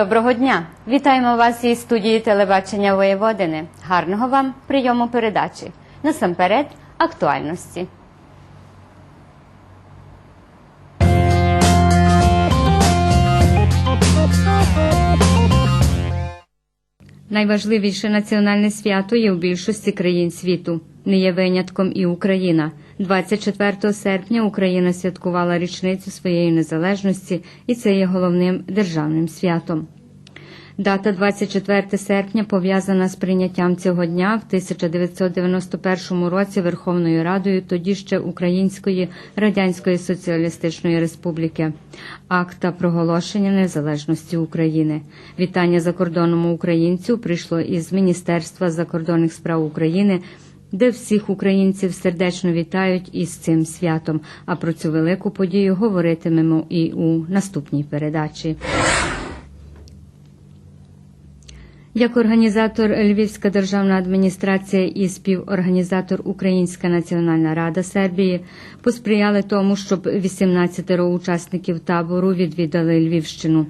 Доброго дня! Вітаємо вас із студії телебачення Воєводини. Гарного вам прийому передачі. Насамперед, актуальності. Найважливіше національне свято є в більшості країн світу. Не є винятком і Україна. 24 серпня Україна святкувала річницю своєї незалежності, і це є головним державним святом. Дата 24 серпня пов'язана з прийняттям цього дня в 1991 році Верховною Радою тоді ще Української Радянської Соціалістичної Республіки акта проголошення незалежності України. Вітання закордонному українцю прийшло із Міністерства закордонних справ України. Де всіх українців сердечно вітають із цим святом. А про цю велику подію говоритимемо і у наступній передачі. Як організатор Львівська державна адміністрація і співорганізатор Українська національна рада Сербії посприяли тому, щоб 18 учасників табору відвідали Львівщину.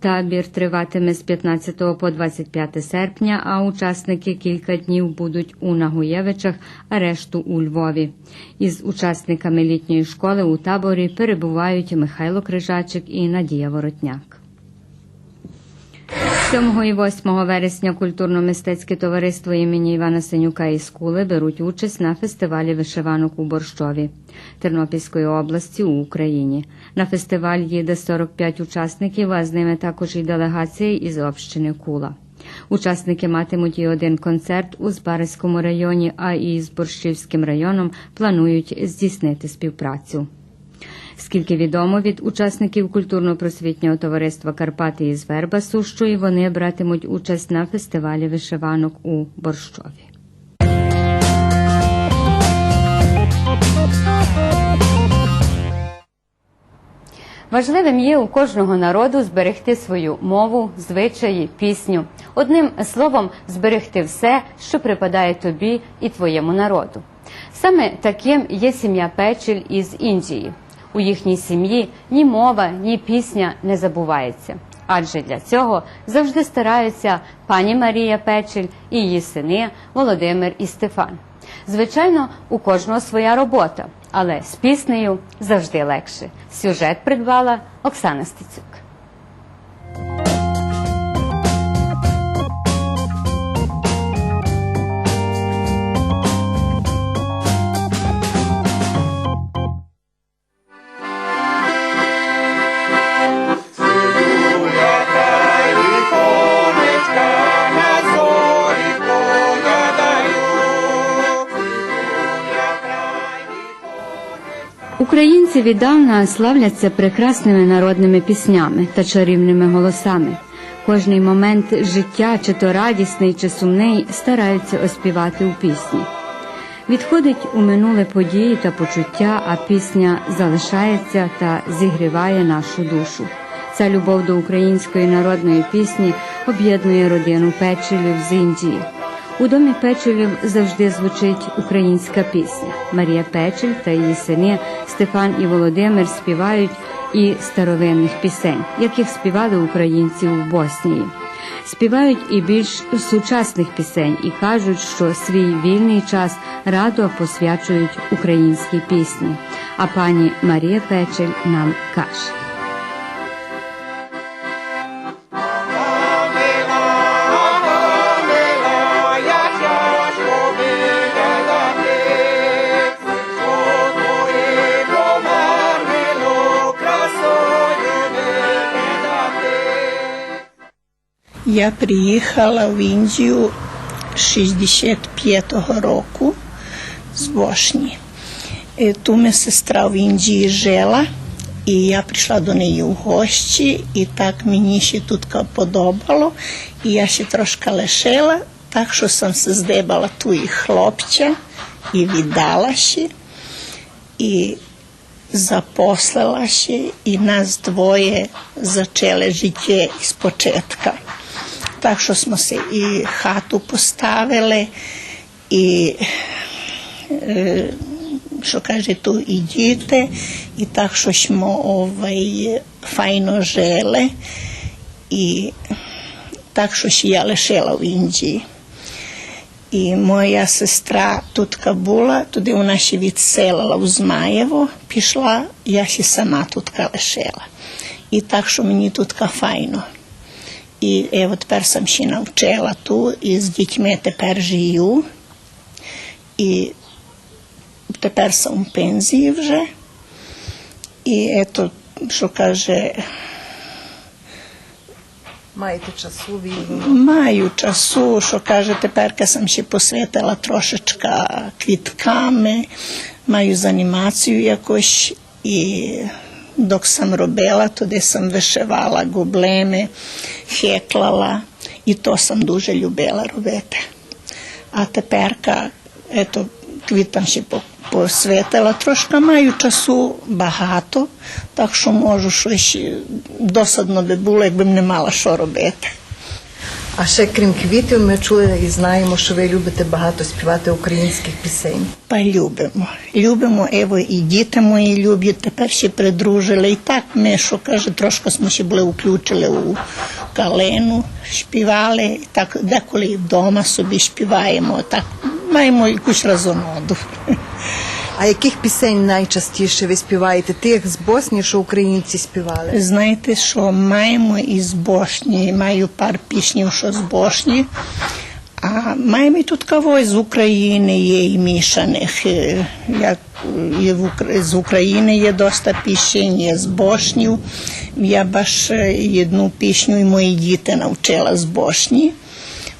Табір триватиме з 15 по 25 серпня, а учасники кілька днів будуть у Нагуєвичах, а решту у Львові. Із учасниками літньої школи у таборі перебувають Михайло Крижачик і Надія Воротняк. 7 і 8 вересня культурно-мистецьке товариство імені Івана Синюка і Скули беруть участь на фестивалі вишиванок у Борщові Тернопільської області у Україні. На фестиваль їде 45 учасників, а з ними також і делегація із общини Кула. Учасники матимуть і один концерт у Збаразькому районі, а і з Борщівським районом планують здійснити співпрацю. Скільки відомо від учасників культурно-просвітнього товариства Карпати із Вербасу, що і вони братимуть участь на фестивалі вишиванок у Борщові. Важливим є у кожного народу зберегти свою мову, звичаї, пісню. Одним словом, зберегти все, що припадає тобі і твоєму народу. Саме таким є сім'я Печель із Індії. У їхній сім'ї ні мова, ні пісня не забувається. Адже для цього завжди стараються пані Марія Печель і її сини Володимир і Стефан. Звичайно, у кожного своя робота, але з піснею завжди легше. Сюжет придбала Оксана Стецюк. Українці віддавна славляться прекрасними народними піснями та чарівними голосами. Кожний момент життя, чи то радісний, чи сумний, стараються оспівати у пісні. Відходить у минуле події та почуття, а пісня залишається та зігріває нашу душу. Ця любов до української народної пісні об'єднує родину Печелів з Індії. У домі Печелів завжди звучить українська пісня. Марія Печель та її сини Стефан і Володимир співають і старовинних пісень, яких співали українці у Боснії. Співають і більш сучасних пісень і кажуть, що свій вільний час радо посвячують українській пісні. А пані Марія Печель нам каже. Я приїхала в Індію 65-го року з Бошні. Е, Ту ми сестра в Індії жила, і я прийшла до неї в гості, і так мені ще тут подобало. І я ще трошки лишила, так що сам се здебала ту і хлопця і віддала ще. І się i nas dvoje začele žitje iz početka. Так що smo se i hatu postavile i e, що каже, tu і діти, і так що smo ovaj, fajno žele І так що ще я лишила в Індії. І моя сестра тут була, туди вона ще відселила в Змаєво, пішла, я ще сама тут лишила. І так, що мені тут файно. І ево тепер сам ще навчила тут, і з дітьми тепер живу. І тепер сам в пензії вже. І ето, що каже, Маєте часу вільного? Маю часу, що каже, тепер сам ще посвятила трошечка квітками, маю з анімацію якось і док сам робила, туди сам вишивала гублеми, хеклала, і то сам дуже любила робити. А тепер, ето, квітам ще посвятила, трошки маю часу багато, так що можу щось досадно би було, якби не мала що робити. А ще крім квітів, ми чули і знаємо, що ви любите багато співати українських пісень. Па любимо. Любимо, Ево, і діти мої люблять, тепер ще придружили. І так ми, що каже, трошки ми ще були включили у калену, співали, так деколи вдома собі співаємо, так маємо якусь разоноду. А яких пісень найчастіше ви співаєте? Тих з Боснії, що українці співали? Знаєте, що маємо із Бошні, маю пар піснів, що з Бошні, а маємо і тут кого з України є і мішаних. е, Як і в з України є доста пісень, є з Бошнів. Я баш е, одну пісню і мої діти навчила з Бошні.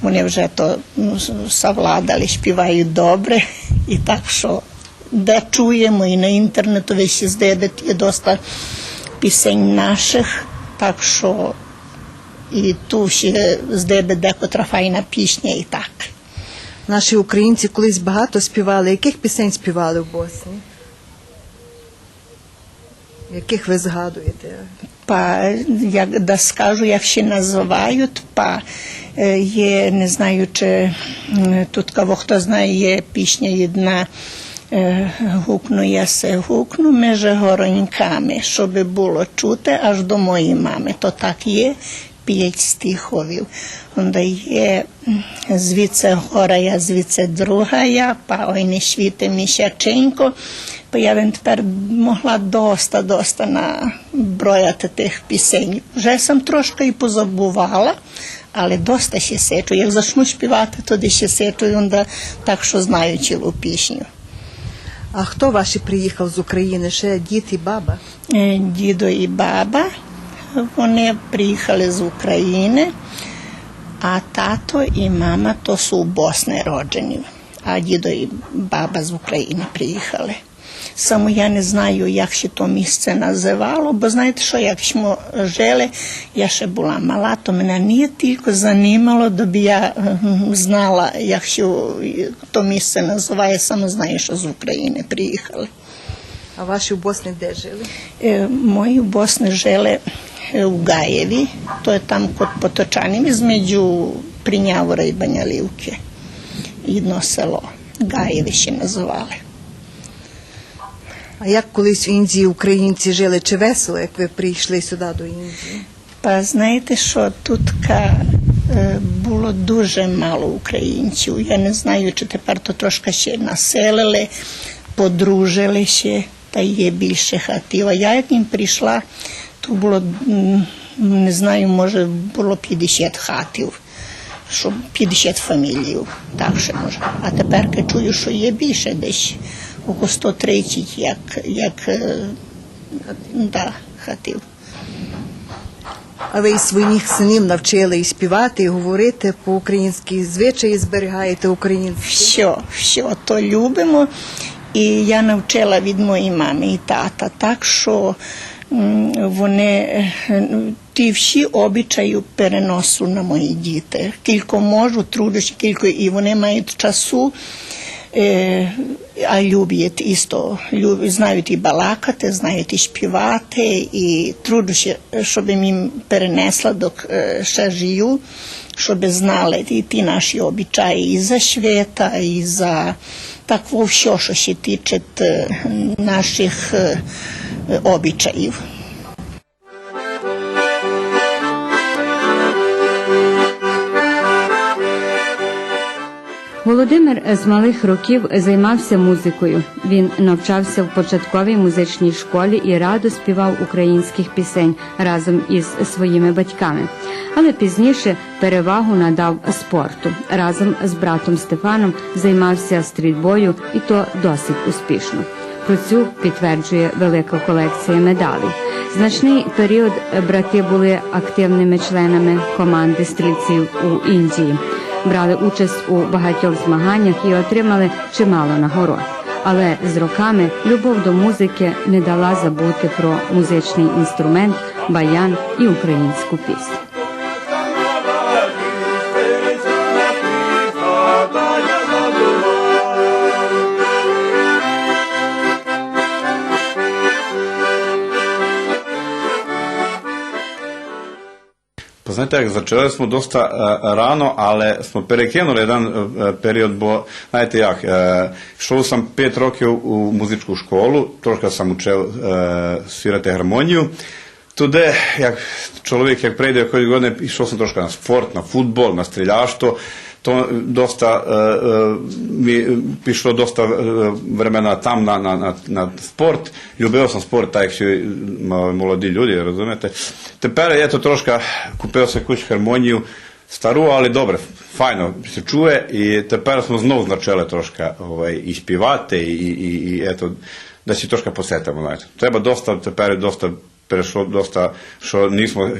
Вони вже то ну, savladali, співають добре. І так що де чуємо і на інтернету весь здебет є доста пісень наших, так що і ту ще здебет декотра файна пісня і так. Наші українці колись багато співали. Яких пісень співали в Боснії? Яких ви згадуєте? Па, як да скажу, як ще називають, па є, не знаю, чи тут кого хто знає, є пісня одна гукну я се гукну між гороньками, щоб було чути аж до моєї мами. То так є п'ять стиховів. Онда є звідси гора я, звідси друга я, па ой не світе місяченько. Бо я б тепер могла доста, доста наброяти тих пісень. Вже сам трошки і позабувала, але доста ще сечу. Як зачну співати, тоді ще сечу, так, що знаю цілу пісню. А хто ваші приїхав з України? Ще дід і баба? Дідо і баба, вони приїхали з України, а тато і мама то су у Босни роджені, а дідо і баба з України приїхали. Само я не знаю, як ще то місце називало, бо знаєте що, як ми жили, я ще була мала, то мене не тільки занімало, да би я знала, як ще то місце називає, саме знаю, що з України приїхали. А ваші в Босні де жили? Мої в Босни жили у Гаєві, то tam kod Potočanim između Prinjavora i Banja Livke. Jedno selo, Gajevi ще називали. А як колись в Індії українці жили? Чи весело, як ви прийшли сюди до Індії? Па знаєте, що тут е, було дуже мало українців. Я не знаю, чи тепер то трошки ще населили, подружили ще, та є більше хатів. А я як їм прийшла, то було, не знаю, може було 50 хатів. Що 50 фамілів, так ще може. А тепер чую, що є більше десь около 130, як, як е, да, хатів. А ви і своїх синів навчили і співати, і говорити по-українськи, звичаї зберігаєте українські. Все, все то любимо. І я навчила від моєї мами і тата, так що вони е, ті всі обичаї переносу на мої діти. Кілько можу, трудюсь, кілько і вони мають часу. А люблять істо, люб- знають і балакати, знають і співати, і трудюся, щоб їм перенесла, док е, ще жию, щоб знали і ті наші обичаї і за свята, і за так все, що ще тиче е, наших е, Володимир з малих років займався музикою. Він навчався в початковій музичній школі і радо співав українських пісень разом із своїми батьками. Але пізніше перевагу надав спорту. Разом з братом Стефаном займався стрільбою, і то досить успішно. Про цю підтверджує велика колекція медалей. Значний період брати були активними членами команди стрільців у Індії. Брали участь у багатьох змаганнях і отримали чимало нагород. Але з роками любов до музики не дала забути про музичний інструмент, баян і українську пісню. znate, začeli smo dosta uh, rano, ale smo perekenuli jedan uh, period, bo, znajte jak, uh, sam pet roke u, u muzičku školu, troška sam učeo uh, svirati harmoniju, Tude, jak чоловік, jak prejde, якоїсь godine, išao sam troška na sport, na futbol, na streljaštvo, to dosta e, e, mi prišlo dosta e, vremena tam na, na, na na sport. Ljubeo sam sport taj su mladi ljudi razumete? Tepere je to troška kupeo se kuć harmoniju staru ali dobro, fajno se čuje i tepere smo znov značele troška ovaj ispivate i, i, i eto da se troška posetamo znači treba dosta tepere dosta перейшло доста, що нісмо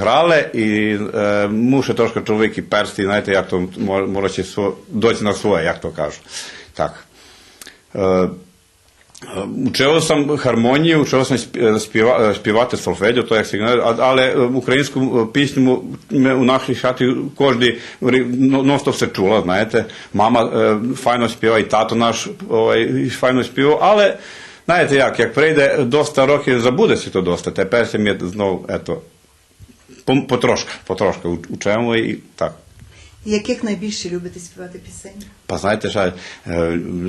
грали, і е, муше трошки чоловік і персти, знаєте, як то мо- може ще на своє, як то кажуть. Так. Е, Учив сам гармонію, учив сам спі- співа- е, співати сольфеджіо, то як сигнал, але е, українську е, пісню ми у нашій хаті кожен non-stop се чула, знаєте. Мама е, файно співає, тато наш ovaj, файно співав, але знаєте як, як прийде доста років, забудеться то доста, тепер ми знову, ето, потрошка, потрошка учимо і так. Яких найбільше любите співати пісень?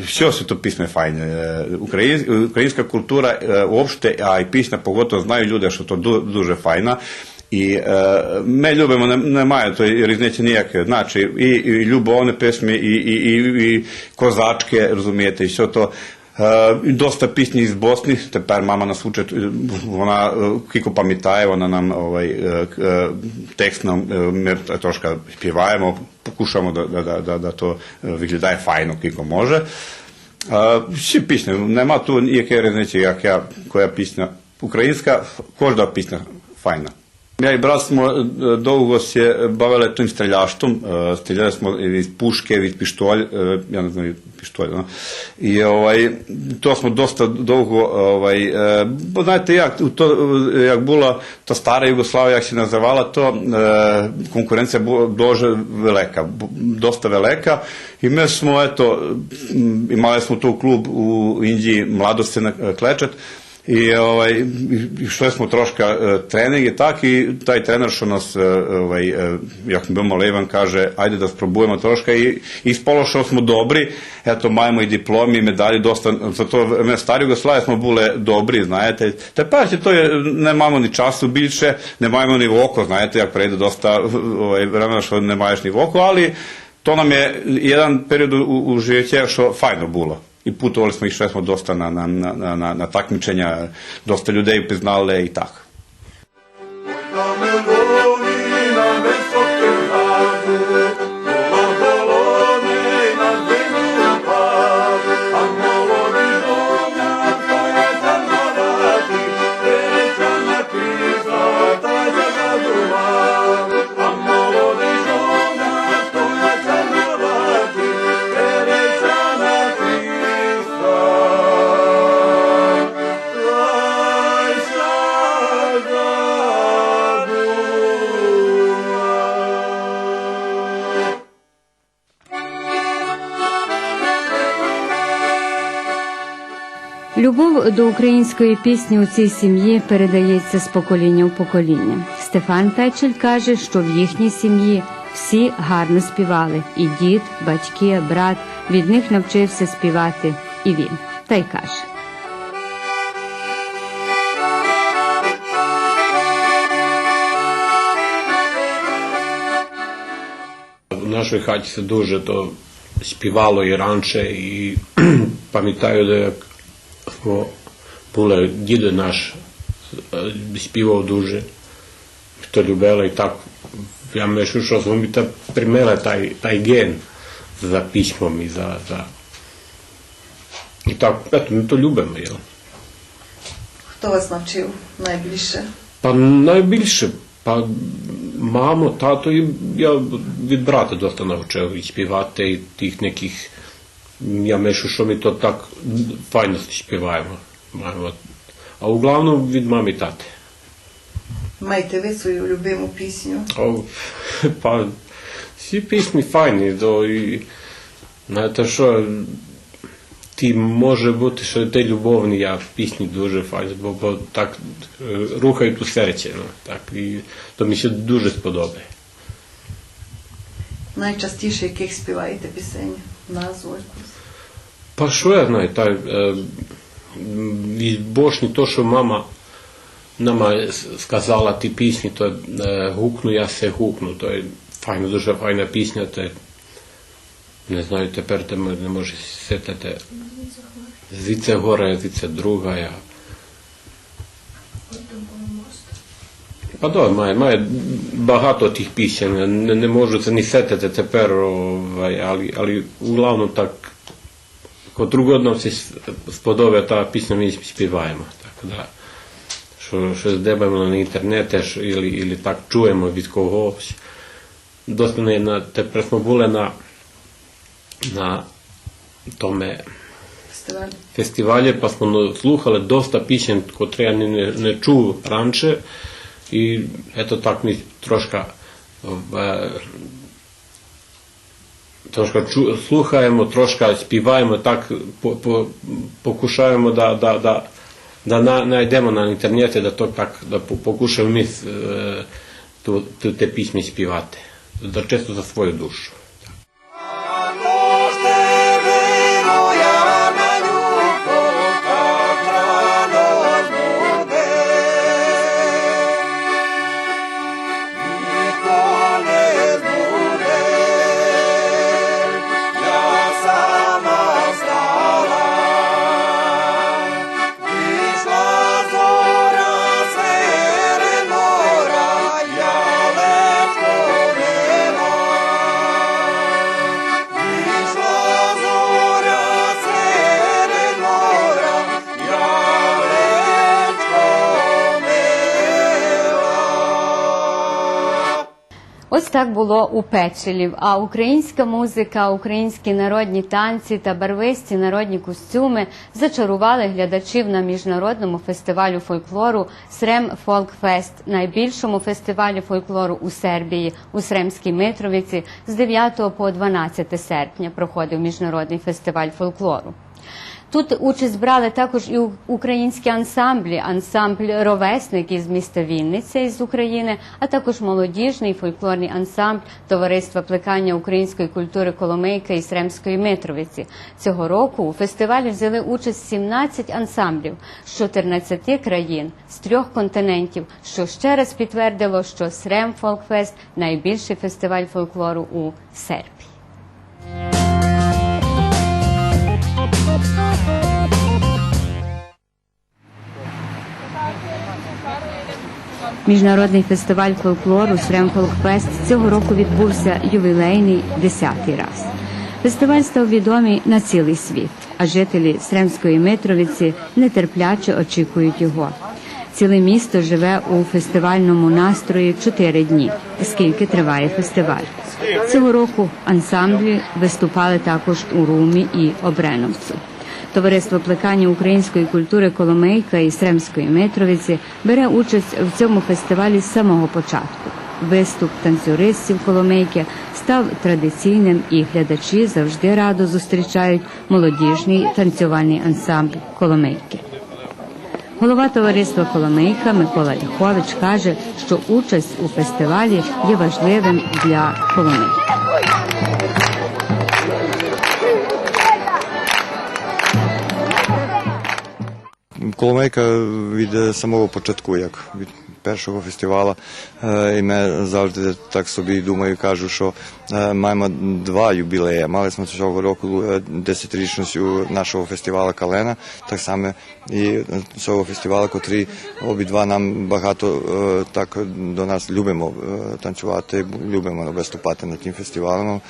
Sve su to pisme fajne. E, Ukrajin, ukrajinska kultura e, uopšte, a i pisma pogotovo znaju ljude što to du, duže fajna. I e, me ljubimo, ne, немає тої різниці ніякої. Znači, і, і любовні пісні, і, і, і, і козачки, розумієте, і все то. Uh, dosta pisnji iz Bosni, te par mama nas uče, uh, ona, uh, Kiko Pamitajeva, ona nam ovaj, tekst nam, mer, troška pjevajemo, pokušamo da, da, da, da, da to vygleda fajno, Kiko može. Ще пісня, nema tu яке reznici, jak ja, koja пісня ukrajinska, kožda пісня fajna. Ja i brat smo e, dolgo se bavili tim streljaštvom, e, streljali smo iz puške, iz pištolj, e, ja ne znam, pištolj, no? I ovaj, to smo dosta dolgo, ovaj, bo znate, jak, to, jak bila ta stara Jugoslavija, jak se nazivala to, konkurencija велика, бу- dosta velika i mi smo, eto, imali smo tu klub u Indiji, mladosti na Klečet, i ovaj šli smo troška e, trening i tak i taj trener što nas e, ovaj e, jak mi bilo Levan kaže ajde da sprobujemo troška. I ispalo što smo dobri. Eto маємо i diplomi i medalji dosta za to vreme stari Jugoslavije smo bile dobri знаєте тепер ще то je ні часу більше не маємо ні око знаєте як прийде доsta ovaj vremena što ne маєш ні око ali to nam je jedan period u, u što fajno bilo i putovali smo i šli smo dosta na, na, na, na, na, takmičenja, dosta людей признали i tako. Любов до української пісні у цій сім'ї передається з покоління в покоління. Стефан Печель каже, що в їхній сім'ї всі гарно співали, і дід, батьки, брат від них навчився співати і він. Та й каже. В нашій хаті дуже то співало і раніше, і пам'ятаю, як були, дідо наш співав дуже, хто любила і так. Я мишу, що mi ta primele taj, taj gen za pismom i za, za... I так, mi to любимо, jel? Хто вас навчив найбільше? Па найбільше, па мамо, тато, я від брата доста навчив і співати, і тих неких. Я мишу, що ми то так файно співаємо. Маємо. А углавном від мами і тати. Маєте ви свою любиму пісню? О, па, всі пісні файні, до, і, знаєте, що ті може бути, що ти любовні, а пісні дуже файні, бо, бо так рухають у серці. Ну, так, і то мені ще дуже сподобає. Найчастіше яких співаєте пісень? Назву якусь? Па що я знаю, та, е, від Бошні, то, що мама нам сказала ті пісні, то е, гукну, я се гукну. То є файна, дуже файна пісня, не знаю, тепер ти не може да, має, має багато тих пісень, не, не можу це не сетити тепер, але, але главно так котру нам се сподобає та пісня, ми співаємо. Так, да. Що, що здебаємо на інтернеті, или, или так чуємо від когось. Доста на, тепер smo були на, на томе Фестиваль? фестивалі, па слухали доста пісень, котрі я не, не, не чув раніше. І ето так ми трошки чу, слухаємо, трошка співаємо, так по, по, покушаємо да, да, да, да на, знайдемо на інтернеті, да то так да покушаємо ми е, ту, ту, те пісні співати. Да чисто за свою душу. Так було у Печелів. А українська музика, українські народні танці та барвисті народні костюми зачарували глядачів на міжнародному фестивалю фольклору Срем Фолкфест, найбільшому фестивалі фольклору у Сербії у Сремській Митровиці з 9 по 12 серпня проходив міжнародний фестиваль фольклору. Тут участь брали також і українські ансамблі, ансамбль Ровесник із міста Вінниця із України, а також молодіжний фольклорний ансамбль Товариства плекання української культури Коломийка із Ремської Митровиці. Цього року у фестивалі взяли участь 17 ансамблів з 14 країн, з трьох континентів, що ще раз підтвердило, що Срем Фолкфест найбільший фестиваль фольклору у Сербії. Міжнародний фестиваль фольклору Сремфолкфест цього року відбувся ювілейний десятий раз. Фестиваль став відомий на цілий світ, а жителі Сремської Митровиці нетерпляче очікують його. Ціле місто живе у фестивальному настрої чотири дні, скільки триває фестиваль. Цього року ансамблі виступали також у Румі і Обреновцю. Товариство плекання української культури Коломийка і Сремської Митровиці бере участь в цьому фестивалі з самого початку. Виступ танцюристів Коломийки став традиційним, і глядачі завжди радо зустрічають молодіжний танцювальний ансамбль Коломийки. Голова товариства Коломийка Микола Ліхович каже, що участь у фестивалі є важливим для Коломийки. Коломейка від е, самого початку, як від першого фестивалу. Е, І ми завжди так собі думаю, кажу, що е, маємо два юбілеї. Мали ми цього року е, 10-річницю нашого фестивалу Калена, так само і цього фестивалу, котрий обидва нам багато так до нас любимо танцювати, любимо виступати на тим фестивалем.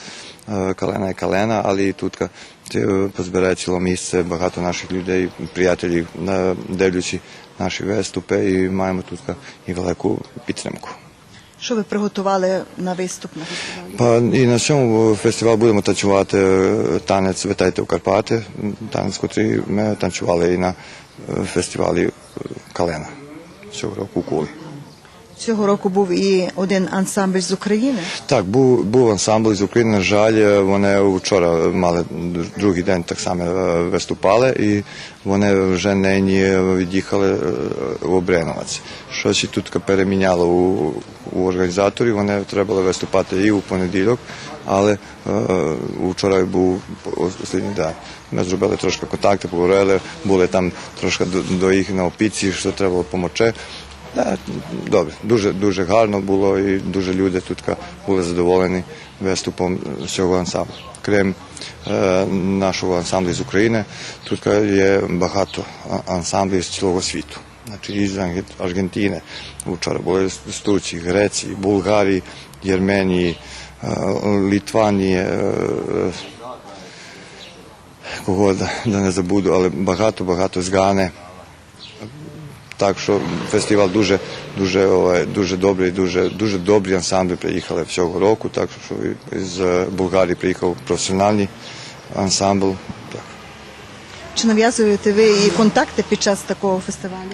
Е, Калена і Калена, але і тут е, позбирає ціле місце, багато наших людей, приятелів, дивлячи наші виступи, і маємо тут і велику підтримку. Що ви приготували на виступ на фестивалі? Па, і на цьому фестивалі будемо танцювати е, танець Витайте в Карпати, танець, який ми танцювали і на е, фестивалі Калена цього року у Кулі. Цього року був і один ансамбль з України. Так, був, був ансамбль з України. На жаль, вони вчора мали другий день так само е, виступали, і вони вже нині від'їхали в Обреновець. Щось тут переміняло у, у організаторів. Вони треба було виступати і у понеділок, але е, вчора був останній день. Ми зробили трошки контакти, поговорили, були там трошки до, до їх на опіці, що треба було допомогти. Добре, дуже дуже гарно було і дуже люди тут були задоволені виступом цього ансамблю. Крім е, нашого ансамблю з України, тут є багато ансамблів з цілого світу. Значить, із Арген- Аргентини вчора були з Турції, Греції, Булгарії, Єрменії, е, Літванії, е, кого да, да не забуду, але багато-багато з Гани. Так що фестиваль дуже, дуже, дуже добрий, дуже, дуже добрі ансамблі приїхали цього року. Так що з Болгарії приїхав професіональний ансамбль. Так. Чи нав'язуєте ви і контакти під час такого фестивалю?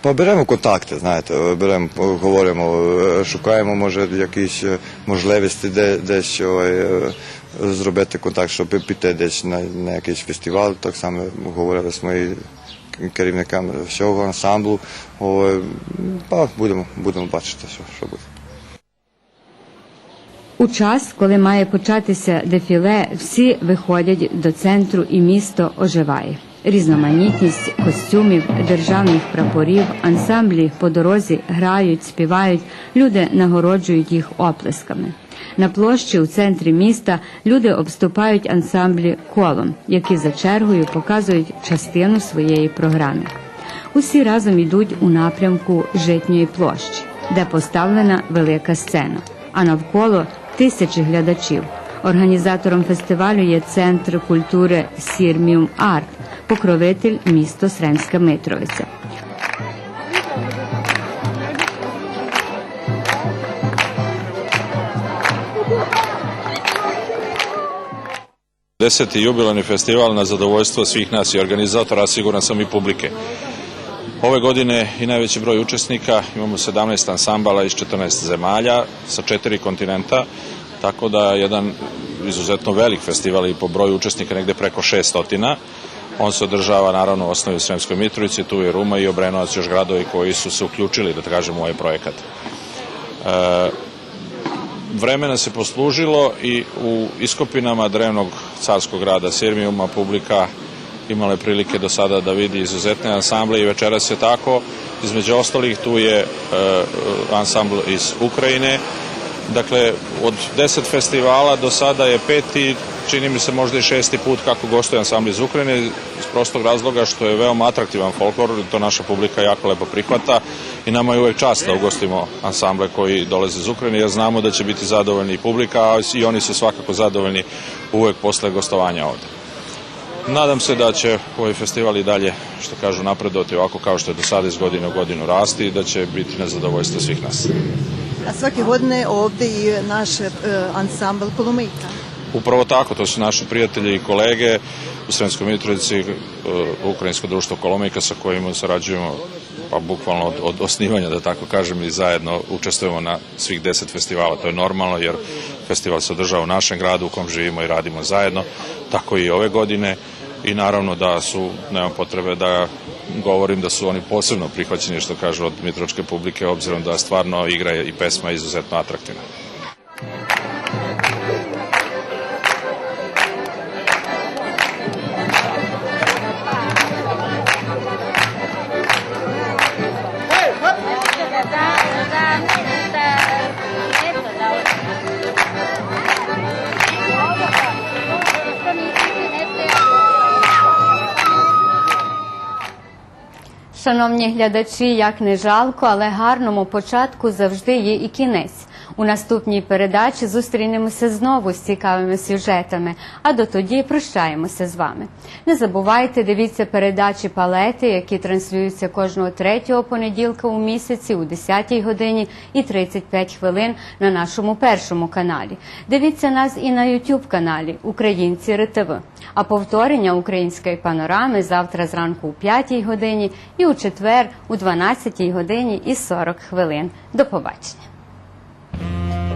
Поберемо контакти, знаєте, беремо, говоримо, е, шукаємо, може, якісь е, можливості де, десь ой, е, зробити контакт, щоб піти десь на, на якийсь фестиваль. Так само говорили з моїми керівниками всього ансамблю. Ой, будемо, будемо бачити, що, що буде. У час, коли має початися дефіле, всі виходять до центру і місто оживає. Різноманітність костюмів, державних прапорів, ансамблі по дорозі грають, співають, люди нагороджують їх оплесками. На площі у центрі міста люди обступають ансамблі колом, які за чергою показують частину своєї програми. Усі разом йдуть у напрямку житньої площі, де поставлена велика сцена, а навколо тисячі глядачів. Організатором фестивалю є центр культури Сірміум Арт, покровитель місто Сремська Митровиця. Deseti jubilarni festival na zadovoljstvo svih nas i organizatora, siguran sam i publike. Ove godine i najveći broj učesnika, imamo 17 ansambala iz 14 zemalja sa četiri kontinenta, tako da je jedan izuzetno velik festival i po broju učesnika negde preko 600. On se održava naravno u osnovi u Sremskoj Mitrovici, tu je Ruma i Obrenovac, još gradovi koji su se uključili, da kažem, u ovaj projekat vremena se poslužilo i u iskopinama drevnog carskog grada Sirmijuma publika imala je prilike do sada da vidi izuzetne ansamble i večeras je tako. Između ostalih tu je e, ansambl iz Ukrajine. Dakle, od deset festivala do sada je peti, čini mi se možda i šesti put kako gostuje ansambl iz Ukrajine prostog razloga što je veoma atraktivan folklor, to naša publika jako lepo prihvata i nama je uvek čast da ugostimo ansamble koji dolaze iz Ukrajine jer znamo da će biti zadovoljni publika, a i oni su svakako zadovoljni uvek posle gostovanja ovde. Nadam se da će ovaj festival i dalje, što kažu, napredovati ovako kao što je do sada iz godine u godinu rasti i da će biti na zadovoljstvo svih nas. A svake godine ovde i naš e, ansambl Kolomejka. Upravo tako, to su naši prijatelji i kolege u Sremskoj Mitrovici, e, Ukrajinsko društvo Kolomejka sa kojima sarađujemo pa bukvalno od, od osnivanja, da tako kažem, i zajedno učestvujemo na svih deset festivala. To je normalno jer festival se održava u našem gradu u kom živimo i radimo zajedno, tako i ove godine i naravno da su, nema potrebe da govorim da su oni posebno prihvaćeni, što kažu, od mitročke publike, obzirom da stvarno igra i pesma izuzetno atraktivna. Шановні глядачі, як не жалко, але гарному початку завжди є і кінець. У наступній передачі зустрінемося знову з цікавими сюжетами, а до тоді прощаємося з вами. Не забувайте, дивіться передачі палети, які транслюються кожного третього понеділка у місяці у 10 годині і 35 хвилин на нашому першому каналі. Дивіться нас і на YouTube каналі Українці РТВ. А повторення української панорами завтра зранку у 5 годині і у четвер у 12 годині і 40 хвилин. До побачення. Bye.